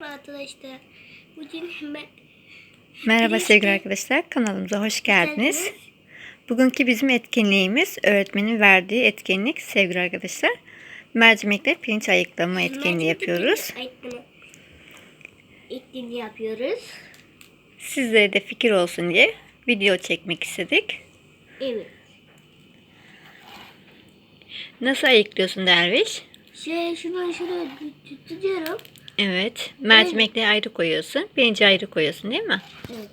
Arkadaşlar bugün hemen Merhaba sevgili arkadaşlar kanalımıza hoş geldiniz. Bugünkü bizim etkinliğimiz öğretmenin verdiği etkinlik sevgili arkadaşlar. Mercimekle pirinç ayıklama etkinliği yapıyoruz. Ayıklama etkinliği yapıyoruz. Sizlere de fikir olsun diye video çekmek istedik. Evet. Nasıl ayıklıyorsun Derviş? Şey şunu şunu tut- tutuyorum. Evet. Mercimekleri ayrı koyuyorsun. Pirinci ayrı koyuyorsun değil mi? Evet.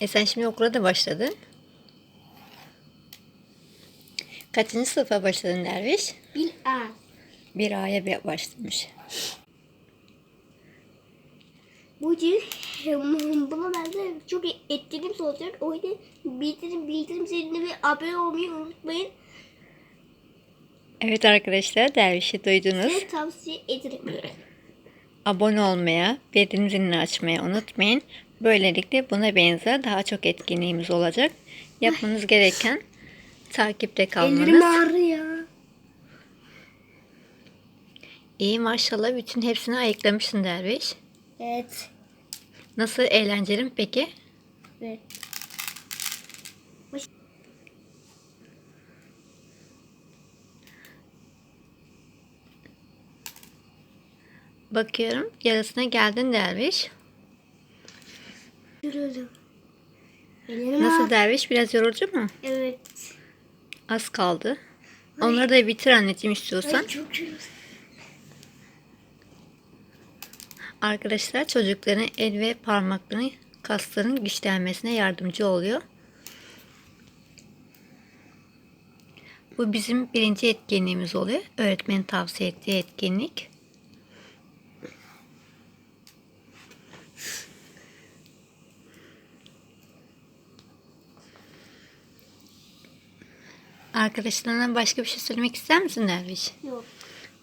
E sen şimdi okula da başladın. Kaçıncı sınıfa başladın Derviş? Bir A. Bir A'ya başlamış. Bugün buna benzer çok etkinlik olacak. O yüzden bildirim bildirim ziline ve abone olmayı unutmayın. Evet arkadaşlar Derviş'i duydunuz. Size tavsiye ederim. abone olmaya, bildirim zilini açmayı unutmayın. Böylelikle buna benzer daha çok etkinliğimiz olacak. Yapmanız gereken takipte Ellerim kalmanız. ağrıyor. İyi maşallah bütün hepsini ayıklamışsın Derviş. Evet. Nasıl eğlenceli mi peki? Evet. Bakıyorum yarısına geldin Derviş. Ellerim Nasıl. Derviş? Biraz yorucu mu? Evet. Az kaldı. Onları da bitir anneciğim istiyorsan. Ay, çok yoruldum. Arkadaşlar çocukların el ve parmaklarının kasların güçlenmesine yardımcı oluyor. Bu bizim birinci etkinliğimiz oluyor. Öğretmenin tavsiye ettiği etkinlik. Arkadaşlarına başka bir şey söylemek ister misin Derviş? Yok.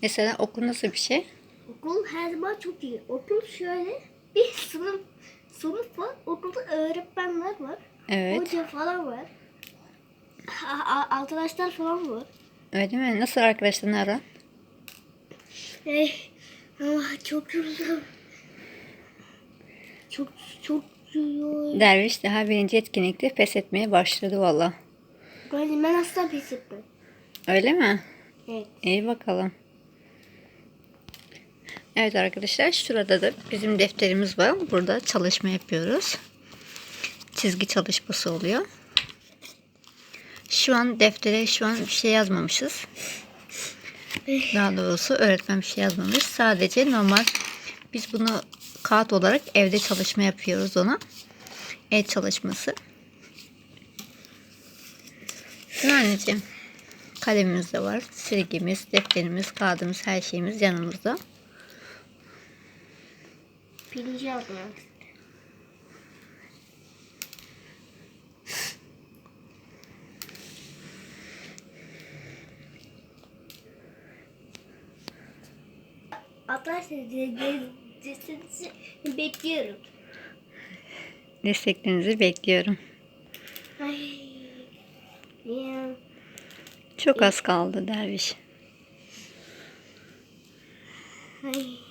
Mesela okul nasıl bir şey? Okul her zaman çok iyi. Okul şöyle bir sınıf sınıf var. Okulda öğretmenler var. Evet. Hoca falan var. A- arkadaşlar falan var. Öyle mi? Nasıl arkadaşlarını aran? Ey, ama çok yoruldum. Çok çok yoruldum. Derviş daha birinci etkinlikte pes etmeye başladı valla. Ben, ben asla pes etmem. Öyle mi? Evet. İyi bakalım. Evet arkadaşlar şurada da bizim defterimiz var. Burada çalışma yapıyoruz. Çizgi çalışması oluyor. Şu an deftere şu an bir şey yazmamışız. Daha doğrusu öğretmen bir şey yazmamış. Sadece normal biz bunu kağıt olarak evde çalışma yapıyoruz ona. El çalışması. Anneciğim? Kalemimiz de var. Silgimiz, defterimiz, kağıdımız, her şeyimiz yanımızda. Pirinci aldım. Arkadaşlar desteğinizi bekliyorum. Desteklerinizi bekliyorum. Ay. Ya. Çok az kaldı derviş. Ay.